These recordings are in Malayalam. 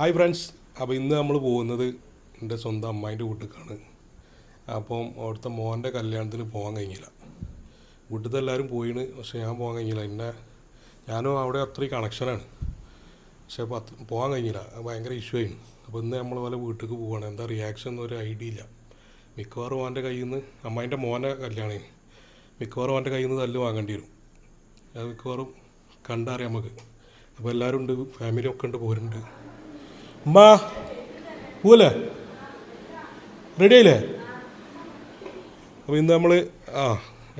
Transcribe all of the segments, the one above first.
ഹായ് ഫ്രണ്ട്സ് അപ്പോൾ ഇന്ന് നമ്മൾ പോകുന്നത് എന്റെ സ്വന്തം അമ്മായിന്റെ വീട്ടിലേക്കാണ്. അപ്പം അവിടുത്തെ മോന്റെ കല്യാണത്തിന് പോകാൻ കഴിഞ്ഞില്ല. വീട്ടിലത്തെ എല്ലാവരും പോയിന് പക്ഷെ ഞാൻ പോകാൻ കഴിഞ്ഞില്ല. എന്നെ ഞാനും അവിടെ അത്രയും കണക്ഷനാണ് പക്ഷെ അത്ര പോകാൻ കഴിഞ്ഞില്ല. ഭയങ്കര ഇഷ്യൂ ആയിരുന്നു അപ്പോൾ ഇന്ന് നമ്മൾ പോലെ വീട്ടിലേക്ക് പോവുകയാണ് എന്താ റിയാക്ഷൻ എന്നൊരു ഐഡിയ ഇല്ല. മിക്കവാറും അവന്റെ കയ്യിൽ നിന്ന് അമ്മായിന്റെ മോനെ കല്യാണം മിക്കവാറും അവന്റെ കയ്യിൽ നിന്ന് തല്ല് വാങ്ങേണ്ടി വരും. അത് മിക്കവാറും കണ്ടറിയാം നമുക്ക്. അപ്പോൾ എല്ലാവരും ഉണ്ട് ഫാമിലി ഒക്കെ ഉണ്ട് പോരുന്നുണ്ട് ഉമ്മ പോവല്ലേ? റെഡി ആയില്ലേ അപ്പോൾ ഇന്ന് നമ്മൾ ആ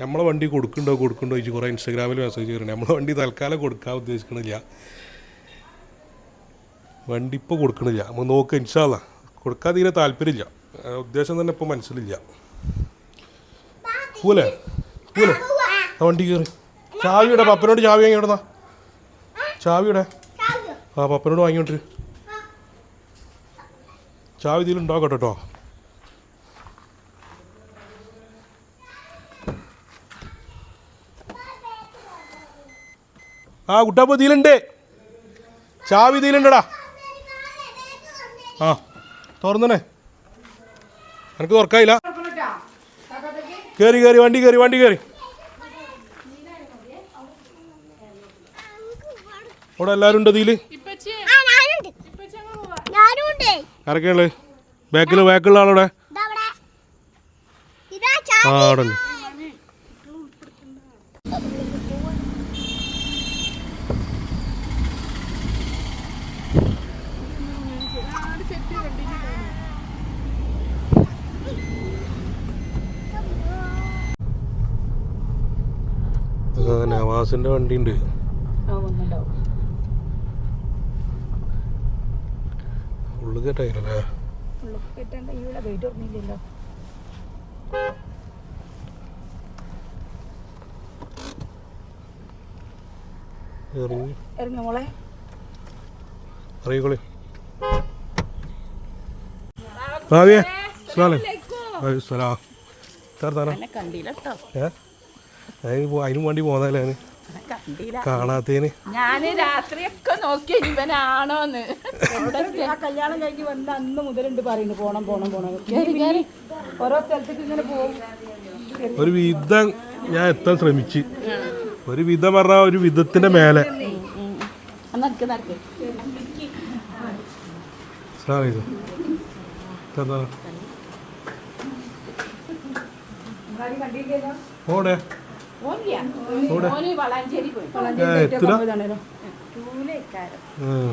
നമ്മളെ വണ്ടി കൊടുക്കണ്ടോ കൊടുക്കണ്ടോ ചോദിച്ച് കുറേ ഇൻസ്റ്റാഗ്രാമിൽ മെസ്സേജ് വരുന്നുണ്ട്. നമ്മളെ വണ്ടി തൽക്കാലം കൊടുക്കാൻ ഉദ്ദേശിക്കണില്ല. വണ്ടി ഇപ്പോൾ കൊടുക്കണില്ല. നമ്മൾ നോക്കുക ഇൻഷാല്ല കൊടുക്കാൻ തീരെ താല്പര്യമില്ല. ഉദ്ദേശം തന്നെ ഇപ്പോൾ മനസ്സിലില്ല. പോലെ പോലെ ആ വണ്ടി കയറി. ചാവിയുടെ പപ്പനോട് ചാവി വാങ്ങിയിടുന്ന ചാവിയുടെ ആ പപ്പനോട് വാങ്ങിയോട്ട് ചാവി ഇതിൽ ഉണ്ടാക്കട്ടെ കേട്ടോ ആ കുട്ടാപ്പ ഇതിലുണ്ട്. ചാവി ഇതിലുണ്ടടാ. ആ തുറന്നണേ. എനിക്ക് തുറക്കായില്ല കയറി കയറി വണ്ടി കയറി വണ്ടി കയറി അവിടെ എല്ലാവരും ഉണ്ട് ഇതിൽ ആരൊക്കെയുള്ളത്? ബാക്കിൽ ബാക്കിലുള്ള ആളവിടെ? ഇതവിടെ. ഇതാ ആ ചാവി അവിടെ ഉണ്ട് ആ, നവാസിന്റെ വണ്ടി ഉണ്ട് ഉള്ളു ഓർമ്മയില്ലല്ലോ ഇറങ്ങി. ഇറങ്ങി മോളെ. ഭാവിയെ അതിന് വേണ്ടി പോന്നല്ലേ ഞാൻ കണ്ടില്ല. കാണാത്തതിന്? ഞാൻ രാത്രിയൊക്കെ നോക്കി ഇവനാണോന്ന്. കല്യാണം കഴിഞ്ഞ് വന്ന അന്ന് മുതലുണ്ട് പറയുന്നു പോണം പോണം പോണം. പിന്നെ ഓരോ സ്ഥലത്തേക്ക് ഇങ്ങനെ പോകും. ഒരു വിധം ഞാൻ എത്താൻ ശ്രമിച്ചു. ഒരു വിധം പറഞ്ഞാൽ ഒരു വിധത്തിന്റെ മേലെ. ഓടെ ഉം.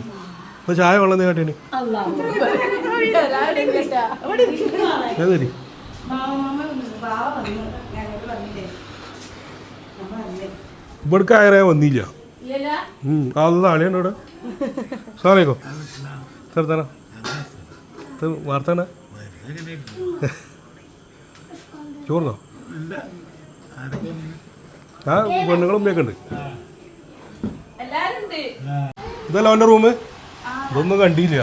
ഇപ്പൊ ചായ വെള്ളം നീ ഇവിടെ ആയറേ വന്നില്ല. അല്ല അളിയുണ്ട് ഇവിടെ സാറേക്കോ തരത്തണ വാർത്തണ ചോറിനോ? ആ പെണ്ണുങ്ങളും ഉമ്മയൊക്കെ ഉണ്ട്. ഇതല്ല അവന്റെ റൂം ഇതൊന്നും കണ്ടില്ല.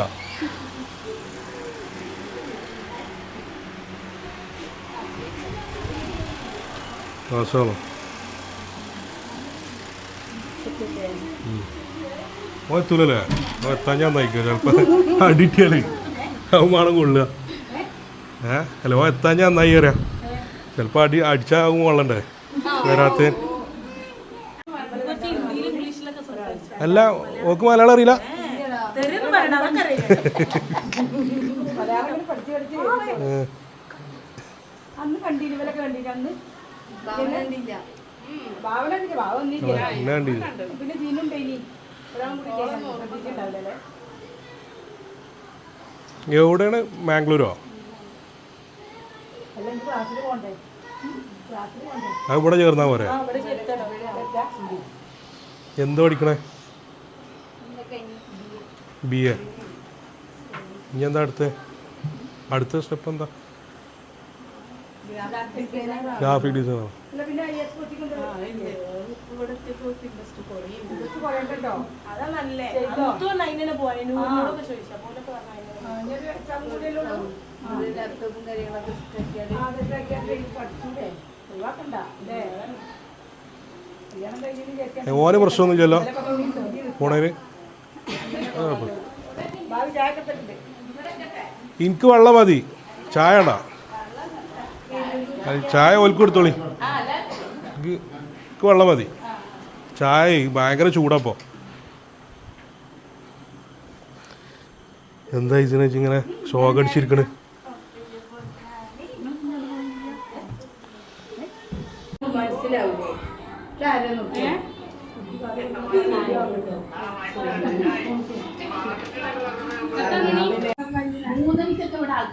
മാഷാല്ലോ ഓ എത്തൂലല്ലേ? ഓ എത്താൻ ഞാൻ നയിക്കുക ചിലപ്പോൾ അടിട്ടിയാലേ അവമാനം കൊള്ളുക. ഏ? അല്ല ഓ എത്താൻ ഞാൻ ചിലപ്പോൾ അടി അടിച്ചാകും കൊള്ളണ്ടേ? വരാത്ത. അല്ല ഓക്ക് മലയാളം അറിയില്ല. അന്ന് കണ്ടില്ല കണ്ടില്ല അന്ന് കണ്ടില്ല പിന്നെ എവിടെയാണ്? മാംഗ്ലൂരോ? അല്ല ക്ലാസ്സിൽ പോകണ്ടേ അത് ഇവിടെ ചേർന്നാ പോരെ എന്ത് പഠിക്കണേ? ബി എ ഇനി എന്താ അടുത്ത്? അടുത്ത സ്റ്റെപ്പ് എന്താ? ഗ്രാഫിക് ഡിസൈനോ അല്ല പിന്നെ പ്രശ്നമൊന്നും ഇല്ലല്ലോ ഓന് ചായക്കത്തുണ്ട് എനിക്ക് വെള്ളം മതി. ചായ ഉണ്ടാ ചായ ഓൽക്ക് കൊടുത്തോളി. എനിക്ക് വെള്ളം മതി. ചായ ഭയങ്കര ചൂടപ്പോ എന്താ ഇതിനെ ഇങ്ങനെ ഷോക്ക്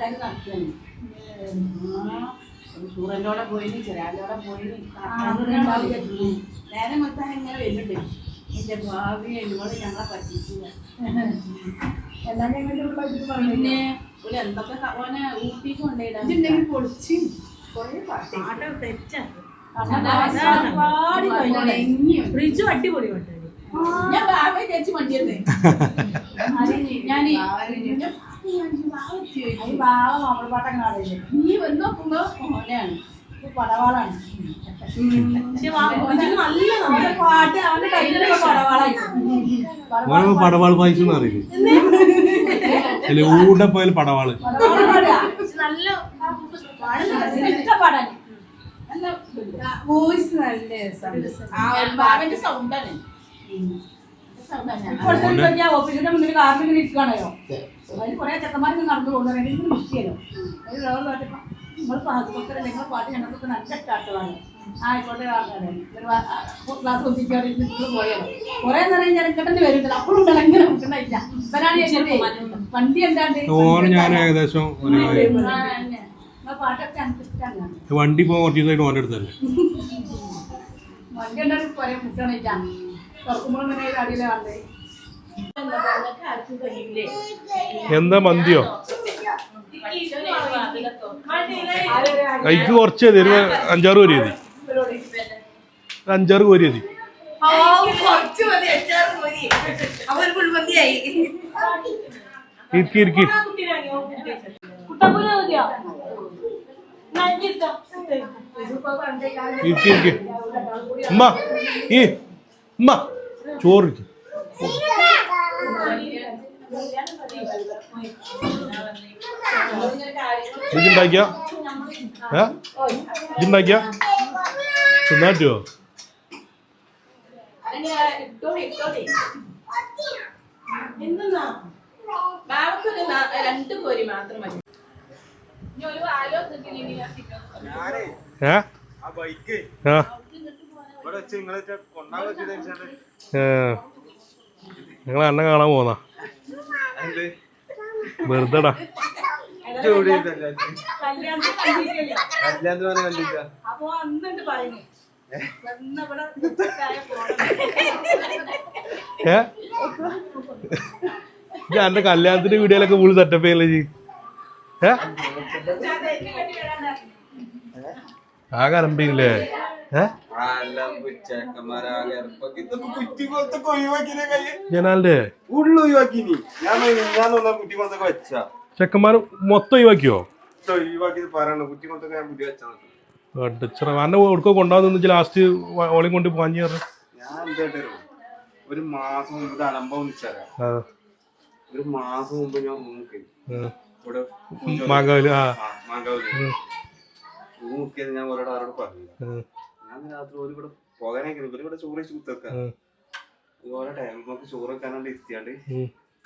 ആൾക്കാർ നടക്കുകയാണ്. സൂറന്റോടെ പോയിന് ചിരാലോടെ പോയിന് നേരെ മൊത്തം ഇങ്ങനെ വരുന്നുണ്ട്. എന്റെ ഭാവി എന്നോട് ഞങ്ങളെ പറ്റിച്ചില്ല പിന്നെ ഒരു എന്തൊക്കെ ഓനെ ഊട്ടിക്ക് കൊണ്ടുപോയിടാൻ പൊളിച്ച്. ഫ്രിഡ്ജ് അടിപൊളി ഞാൻ ബാബയെ തേച്ച് മണ്ടിയത് ഞാൻ നീ വന്ന് നോക്കുമ്പോ ഓനെയാണ് പടവാളാണ്. നല്ല പാട്ട് അവന്റെ കയ്യിലുള്ള പടവാളായി. ഓരോ പടവാൾ പായസം അറിയില്ലേ അല്ലെ ഊടെ പോയാൽ പടവാൾ. വോയിസ് നല്ല സൗണ്ട് ആ ഞാൻ ഓഫീസിന്റെ മുന്നിൽ കാറിൽ ഇങ്ങനെ ഇരിക്കുകയാണല്ലോ അതിൽ കുറെ ചെക്കന്മാർക്ക് നടന്നു പോകുന്നത് എനിക്ക് മിസ്സിയല്ലോ നിങ്ങൾ പാസ്ബുക്കല്ല നിങ്ങൾ പാട്ട് ഞങ്ങൾക്ക് നല്ല ഇഷ്ടമാണ് ആയിക്കോട്ടെ ക്ലാസ് ഒന്നിക്കാതെ നിങ്ങൾ പോയാലോ കുറെ നേരം ഞാൻ കിട്ടുന്ന വരുന്നില്ല അപ്പോഴും ഉണ്ടല്ലോ ഇങ്ങനെ നിൽക്കണില്ല ഇവരാണ് എന്റെ വണ്ടി എന്താണ്ട്? പോകാൻ കുറച്ച് ദിവസമായിട്ട് ഓന്റെ അടുത്തല്ലേ വണ്ടി ഉണ്ടാക്കി കുറെ മുട്ടണില്ല എന്താ മന്തിയോ? കൈക്ക് കുറച്ച് മതി അഞ്ചാറ് കോരി മതി. അഞ്ചാറ് കോരി മതി. ഇരിക്കി ഇരിക്കി. ഇരിക്കി ഇരിക്കി. ഉമ്മ ഈ ഉമ്മ. ചോറ് ഇരിക്ക്. ഇതുണ്ടാക്കിയ ഏ? ഇതുണ്ടാക്കിയ തിന്നാറ്റോ എന്തെന്നാ? ബാബക്കൊരു നാ- രണ്ട് കോരി മാത്രം ഇനി ഒരു ആലോ കിട്ടിയില്ലെങ്കിൽ ഞാൻ ചിക്കൻ ഏ? ആ. നിങ്ങൾ അണ്ണ കാണാൻ പോന്നാ? വെറുതെടാ. ഏ? ഞാൻ എന്റെ കല്യാണത്തിന്റെ വീഡിയോയിലൊക്കെ ഫുൾ സെറ്റപ്പ് ചെയ്യല്ലേ ജി ഏ? ആകെ അലമ്പില്ലേ ജനാലിന്റെ. ചെക്കന്മാർ മൊത്തം ഒഴിവാക്കിയോ എന്നെ എവിടുക്കോ കൊണ്ടുവന്നു ലാസ്റ്റ് ഓളയും കൊണ്ട് പാഞ്ഞു ഒരു മാസം മുമ്പ് അലമ്പം ഒരു മാസം മുമ്പ് ഞാൻ. ഇവിടെ മാങ്കാവിൽ മാങ്കാവിൽ റൂം മുക്കിയത് ഞാൻ ഒരാളോട് പറഞ്ഞു. രാത്രി ഒരു ഇവിടെ പോകാനൊക്കെ ഇവർ ഇവിടെ ചോറ് വെച്ച്. ഇതുപോലെ ടൈം നമുക്ക് ചോറ് വെക്കാനാണ്ട് ഇരുത്തിയാണ്ട്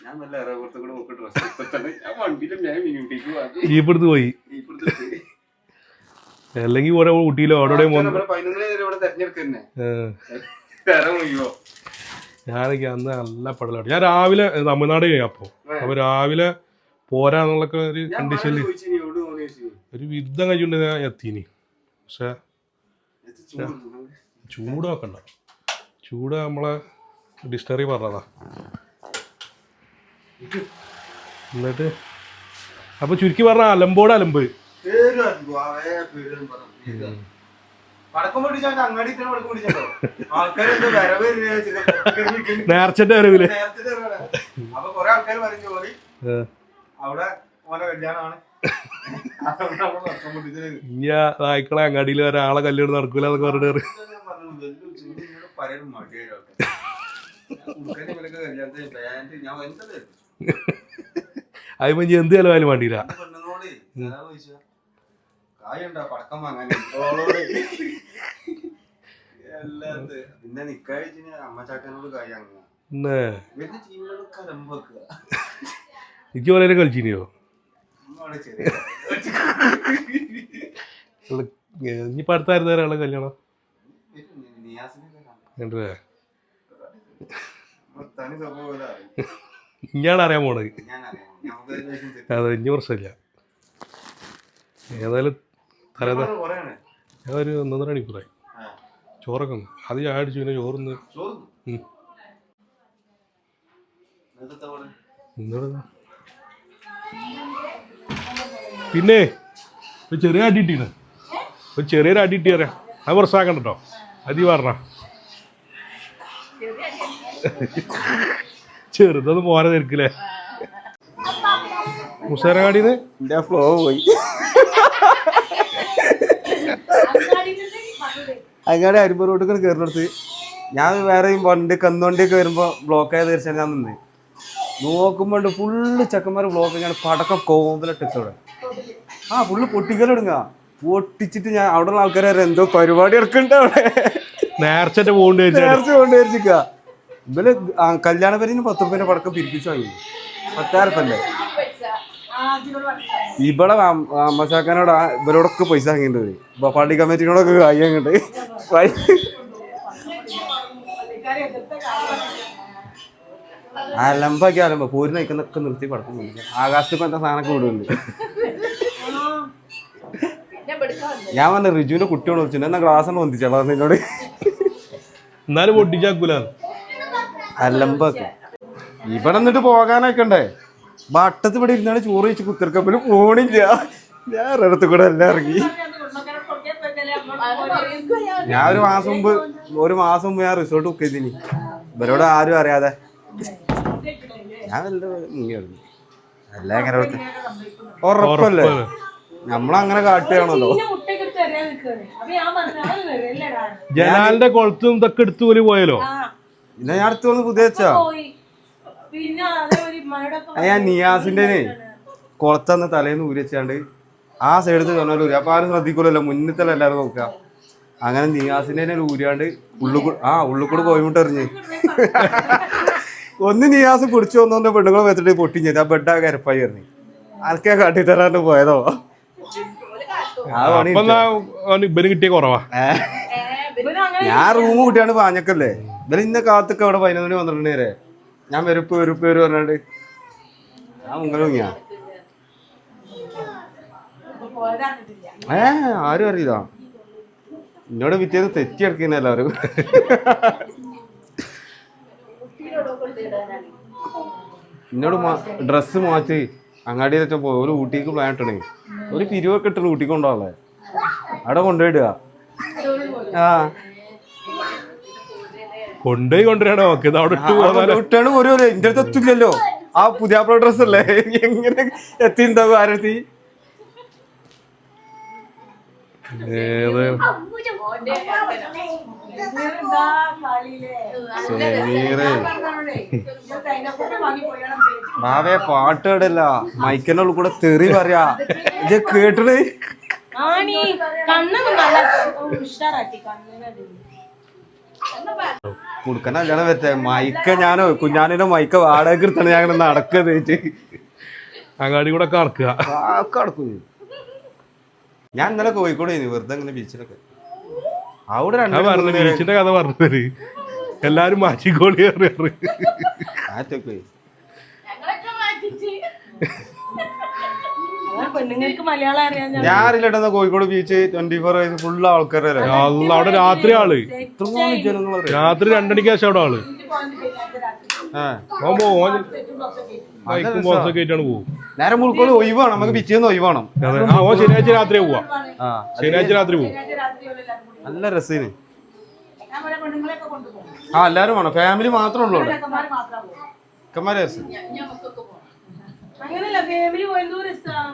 ഞാൻ നല്ല ഇറപുറത്ത് കൂടെ നോക്കി ഡ്രസ് എടുത്തിട്ടാണ്. ഞാൻ വണ്ടിയിലും ഞാൻ വാങ്ങി പോയി. അല്ലെങ്കിൽ ഓരോ ഊട്ടിയിലോ അവിടെ ഇവിടെ തെരഞ്ഞെടുക്കുന്നേ. തരം ഞാനൊക്കെ അന്ന് നല്ല പടലോട്ട്. ഞാൻ രാവിലെ തമിഴ്നാട് കഴിഞ്ഞ അപ്പോ. അപ്പൊ രാവിലെ പോരാന്നുള്ള ഒരു കണ്ടീഷനിൽ ഒരു വിരുദ്ധം കഴിഞ്ഞുകൊണ്ട് ഞാൻ എത്തിനി. പക്ഷെ ചൂട് ചൂട് നമ്മളെ ഡിസ്റ്ററി പറഞ്ഞതാ. എന്നിട്ട് അപ്പൊ ചുരുക്കി പറഞ്ഞ അലമ്പോട് അലമ്പ്. നേർച്ചന്റെ വരവിൽ. ആൾക്കാർ പറഞ്ഞു. അവിടെ കല്യാണമാണ്. ഇനി നായ്ക്കളെ അങ്ങാടിയിൽ ഒരാളെ കല്യാണം നടക്കൂല എന്നൊക്കെ പറഞ്ഞിട്ട് അതിപ്പോ ഇനി എന്ത് ചെലവായാലും വേണ്ടിയില്ല. പിന്നെ നിക്കാഴ്ച അമ്മ ചാക്കനോട് അങ്ങനെ എനിക്ക് വളരെ കളിച്ചിനിയോ? ഇനിയിപ്പോ അടുത്തായിരുന്നു ഒരാളെ കല്യാണം. കണ്ടേ. ഇഞ്ഞാണ് അറിയാൻ പോണത്. അതെ ഇനി പ്രശ്നമില്ല. ഏതായാലും ഒരു ഒന്നൊന്നര മണിക്കൂറായി. ചോറൊക്കെ ഒന്ന് അത് ഞാൻ അടിച്ചു പിന്നെ ചോറൊന്ന്. ചോറ് പിന്നെ ഒരു ചെറിയ അടി ഒരു ചെറിയൊരു അടി അറിയാം അത് കേട്ടോ അത് പറഞ്ഞ. ചെറുതൊന്നും പോരാ തിരക്കില്ലേ മുസാരങ്ങാടിന്ന് എന്റെ ഫ്ലോ പോയി. അങ്ങനെ അരിമ്പ റോഡിൽ കയറിനടുത്ത് ഞാൻ വേറെ വണ്ടി കന്നുവണ്ടിയൊക്കെ വരുമ്പോ ബ്ലോക്ക് ആയത് തീർച്ചയായും ഞാൻ നിന്ന്. നോക്കുമ്പോണ്ട് ഫുള്ള് ചെക്കന്മാർ ബ്ലോക്ക് ഞാൻ പടക്കം കോമ്പലിട്ട് അവിടെ ആ ഫുള്ള് പൊട്ടിക്കലെടുങ്ങ പൊട്ടിച്ചിട്ട് ഞാൻ അവിടെ ഉള്ള ആൾക്കാരെ എന്തോ പരിപാടി എടുക്കണ്ട അവിടെ? നേർച്ചന്റെ പോകേണ്ടി നേർച്ച കൊണ്ടുവരിച്ചിക്ക ഇവൽ ആ കല്യാണ പേരിന് പത്ത് റുപ്യന്റെ പടക്കം പിരിപ്പിച്ചു വാങ്ങി. പത്തായിരപ്പല്ലേ? ഇവിടെ അമ്മച്ചാക്കാനോട് ഇവരോടൊക്കെ പൈസ വാങ്ങിയിട്ടുണ്ട് പാർട്ടി കമ്മിറ്റിനോടൊക്കെ വാങ്ങിയുണ്ട് അലമ്പാക്കി അലമ്പ. പോരി നയിക്കുന്നൊക്കെ നിർത്തി പടക്കം ആകാശത്തിൽ ആകാശത്ത് ഇപ്പൊ എന്താ സാധനമൊക്കെ വിടുന്നുണ്ട് ഞാൻ വന്ന റിജുവിന്റെ കുട്ടിയോട് വിളിച്ചു എന്നാ ക്ലാസ് ഒന്ന് വന്നിച്ചോളാം എന്നോട്. എന്നാലും പൊട്ടിച്ചാക്കൂല. അല്ലമ്പൊക്കെ ഇവിടെ നിന്നിട്ട് പോകാനൊക്കെ ഉണ്ടേ? വട്ടത്ത് ഇവിടെ ഇരുന്നാണ് ചോറ് വെച്ച് കുത്തിർക്കപ്പലും ഓണില്ല ഞാൻ ഒരിടത്ത് കൂടെ എല്ലാം ഇറങ്ങി. ഞാൻ ഒരു മാസം മുമ്പ് ഒരു മാസം മുമ്പ് ഞാൻ റിസോർട്ട് ബുക്ക് ചെയ്തിനി. ഇവരോട് ആരും അറിയാതെ. ഞാൻ വല്ല ഇങ്ങനെ ഉറപ്പല്ലേ? നമ്മളങ്ങനെ കാട്ടുകയാണല്ലോ. ജനാലിന്റെ കൊളത്തും ഇതൊക്കെ എടുത്തു പോലും പോയാലോ പിന്നെ ഞാൻ അടുത്ത് വന്ന് പുതിയ വെച്ചാ ഞാൻ നിയാസിന്റെ കുളത്തന്ന് തലേന്ന് ഊരി വെച്ചാണ്ട് ആ സൈഡത്ത് ഊരി അപ്പൊ ആരും ശ്രദ്ധിക്കൂലല്ലോ മുന്നത്തെ എല്ലാരും നോക്കുക. അങ്ങനെ നിയാസിന്റെ ഊരിയാണ്ട് ഉള്ളിക്കൂടെ ആ ഉള്ളിക്കൂടെ കോയിമുട്ട് എറിഞ്ഞ്. ഒന്ന് നിയാസ് പിടിച്ചു വന്നോണ്ട് പെണ്ണുങ്ങളെ വെച്ചിട്ട് പൊട്ടിഞ്ഞത് ആ ബെഡ് ആ കരപ്പായി എറിഞ്ഞ്. ആർക്കാ കാട്ടിത്തരാണ്ട് പോയതോ ആ പണി അപ്പൊ എന്നാ അവന് ഇവന് കിട്ടിയ കുറവാ. ഞാൻ റൂം കൂട്ടിയാണ് പാഞ്ഞക്കല്ലേ ഇവർ ഇന്ന കാത്തൊക്കെ അവിടെ പതിനൊന്നിന് പന്ത്രണ്ട് നേരെ ഞാൻ വെരുപ്പ് വെരുപ്പ് വരും പറഞ്ഞാണ്ട് ഞാൻ മുങ്ങൽ മുങ്ങിയാ. ഏ ആരും അറിയില്ല. എന്നോട് പിറ്റേന്ന് തെറ്റി എടുക്കുന്ന എല്ലാവരും. എന്നോട് ഡ്രസ്സ് മാറ്റി അങ്ങാടിയിൽ വെച്ചാൽ പോയി ഒരു ഊട്ടിക്ക് പ്ലാൻ ഇട്ടണേ ഒരു പിരിവൊക്കെ ഇട്ട് ഊട്ടിക്ക് കൊണ്ടുപോകാതെ അവിടെ കൊണ്ടുപോയിടുക. ആ. കൊണ്ടുപോയി കൊണ്ടുവരണോ നോക്ക് ഇത് അവിടെ ഇട്ട് പോകാൻ വിട്ടാണ് ഒരു എന്റെ അടുത്ത് എത്തില്ലല്ലോ. ആ പുതിയ ഡ്രസ് അല്ലേ? എങ്ങനെ എത്തി ആരത്തി ഏത് എന്താ കളിയിലെ? സമീറേ അതിനെക്കൊണ്ട് വാങ്ങി പോയാലും ബാവേ പാട്ട് കേടല്ല മൈക്കന്റെ ഉള്ളിൽ കൂടെ തെറി പറയാ. ഇത് കേട്ടത് ആണി കണ്ണൊക്കെ നല്ല ഉഷാറാക്കി കണ്ണിനടി കുടുക്കന കല്യാണം പറ്റേ മൈക്ക ഞാനോ കുഞ്ഞാനിന്റെ മൈക്ക വാടക എടുത്താണ് ഞാൻ ഇങ്ങനെ നടക്കുന്നത് അങ്ങാടി കൂടെ കടക്കുക ഞാൻ ഇന്നലെ കോഴിക്കോട് വെറുതെ ഇങ്ങനെ ബീച്ചിലൊക്കെ. അവിടെ പറഞ്ഞു ബീച്ചിന്റെ കഥ പറഞ്ഞത് എല്ലാരും മാറ്റിക്കോളി അറിയാറ് ആറ്റൊക്കെ പെണ്ണുങ്ങൾക്ക് മലയാളം അറിയാൻ ഞാൻ ഞാൻ അറിയില്ല കോഴിക്കോട് ബീച്ച് ട്വന്റി ഫോർ വയസ്സ് ഫുൾ ആൾക്കാരല്ലേ അല്ല അവിടെ രാത്രി ആൾ. രാത്രി രണ്ടണിക്ക് ശേഷം അവിടെ ആൾ. നേരം മുൾക്കോട് ഒഴിവാണ് നമുക്ക് ബീച്ചിൽ ഒഴിവാണ്. ഓൻ ശനിയാഴ്ച രാത്രി പോവാ. ആ ശനിയാഴ്ച രാത്രി പോവും. നല്ല രസീന്. ആ എല്ലാരും വേണം. ഫാമിലി മാത്രമേ ഉള്ളൂ ചെക്കന്മാരെ രസം. അങ്ങനെയല്ല ഫാമിലി പോയതോ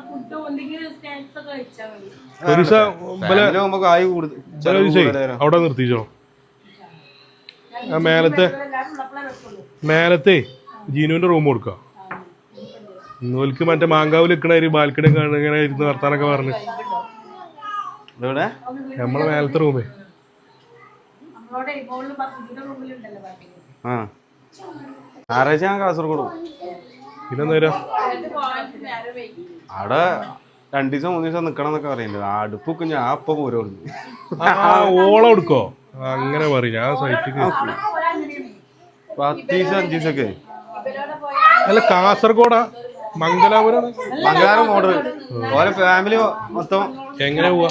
ഫുഡോ എന്തെങ്കിലും സ്നാക്സ് ഒക്കെ കഴിച്ചാൽ മതി. അവിടെ നിർത്തിച്ചോ? മേലത്തെ മേലത്തെ ജീനുവിന്റെ റൂം കൊടുക്കാം. ഇന്നോൽക്ക് മറ്റേ മാങ്കാവിൽ നിൽക്കണ ഒരു ബാൽക്കണി ഇങ്ങനെ ഇരുന്ന് വർത്താനൊക്കെ പറഞ്ഞു. നമ്മളെ മേലത്തെ റൂമേ ഞായറാഴ്ച ഞാൻ കാസർഗോഡ് പോകും. പിന്നെ വൈകി അവിടെ രണ്ടു ദിവസം മൂന്ന് ദിവസം നിക്കണം എന്നൊക്കെ പറയുന്നത് അടുപ്പൊക്കെ ഞാൻ അപ്പൊ ഓരോ ഓളം എടുക്കോ? അങ്ങനെ പറയും. ഞാൻ സൈറ്റിക്ക് പത്ത് ദിവസം അഞ്ചു ദിവസമൊക്കെ അല്ല കാസർഗോഡാ? മംഗലാപുരം മംഗലാപുരം ഓർഡർ ഓരോ ഫാമിലി മൊത്തം എങ്ങനെ പോവാ?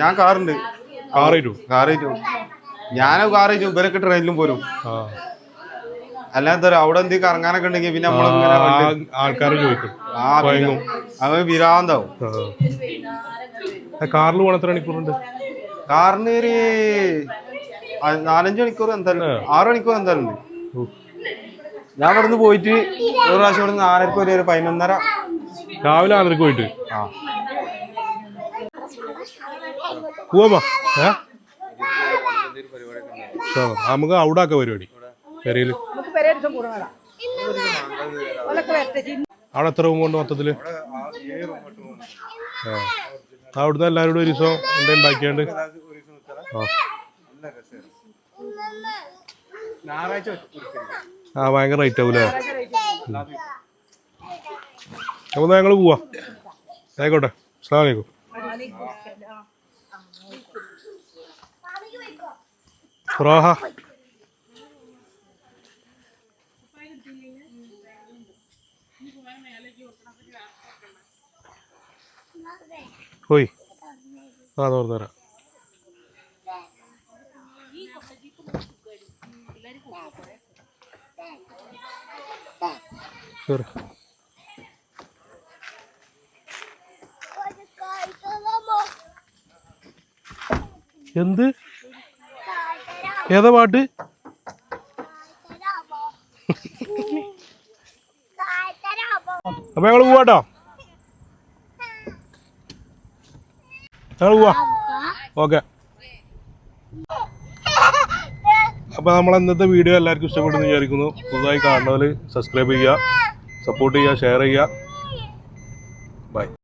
ഞാൻ കാറുണ്ട്. കാറേറ്റു? കാറിട്ടു ഞാനും ഞാൻ കയറ്റും ഇവരൊക്കെ ട്രെയിനിലും പോരും. ആ അല്ലാത്ത അവിടെ എന്തെങ്കിലും കറങ്ങാനൊക്കെ ഉണ്ടെങ്കിൽ പിന്നെ ആൾക്കാർ ചോദിക്കും. ആ അവൻ വിരാന്താവും. കാറിൽ പോകണം എത്ര മണിക്കൂറുണ്ട്? കാറിന് ഒരു നാലഞ്ച് മണിക്കൂർ എന്തായാലും ആറ് മണിക്കൂർ എന്തായാലും ഞാൻ ഇവിടുന്ന് പോയിട്ട് ഒരു പ്രാവശ്യം നിന്ന് ആറരക്ക് ഒരു ഒരു പതിനൊന്നര. രാവിലെ ആറരക്ക് പോയിട്ട്? ആ. പോവാ നമുക്ക് അവിടെ ആക്ക പരിപാടി. പെരയിൽ നമുക്ക് പെരേ ദിവസം കൂടണം ഓലൊക്കെ വരട്ടെ അവിടെ എത്ര റൂം ഉണ്ട് മൊത്തത്തിൽ? അവിടുന്ന് എല്ലാവരോടും ഒരു ദിവസം എന്താ ഉണ്ടാക്കിയാണ്ട്? ആ. ഭയങ്കര റേറ്റ് ആവൂലേ അപ്പൊ ഞങ്ങൾ പോവാ. ആയിക്കോട്ടെ. അസ്സാം വലൈക്കും ഫുറാഹ. പോയി. ആ തുറന്നു തരാം. എന്ത്? ഏതാ പാട്ട്? അപ്പൊ ഞങ്ങൾ പോവാട്ടോ. ഞങ്ങൾ പോവാ. ഓക്കെ. അപ്പൊ നമ്മൾ ഇന്നത്തെ വീഡിയോ എല്ലാവർക്കും ഇഷ്ടപ്പെട്ടെന്ന് വിചാരിക്കുന്നു. പുതുതായി കാണുന്നവർ സബ്സ്ക്രൈബ് ചെയ്യുക സപ്പോർട്ട് ചെയ്യുക ഷെയർ ചെയ്യുക. ബൈ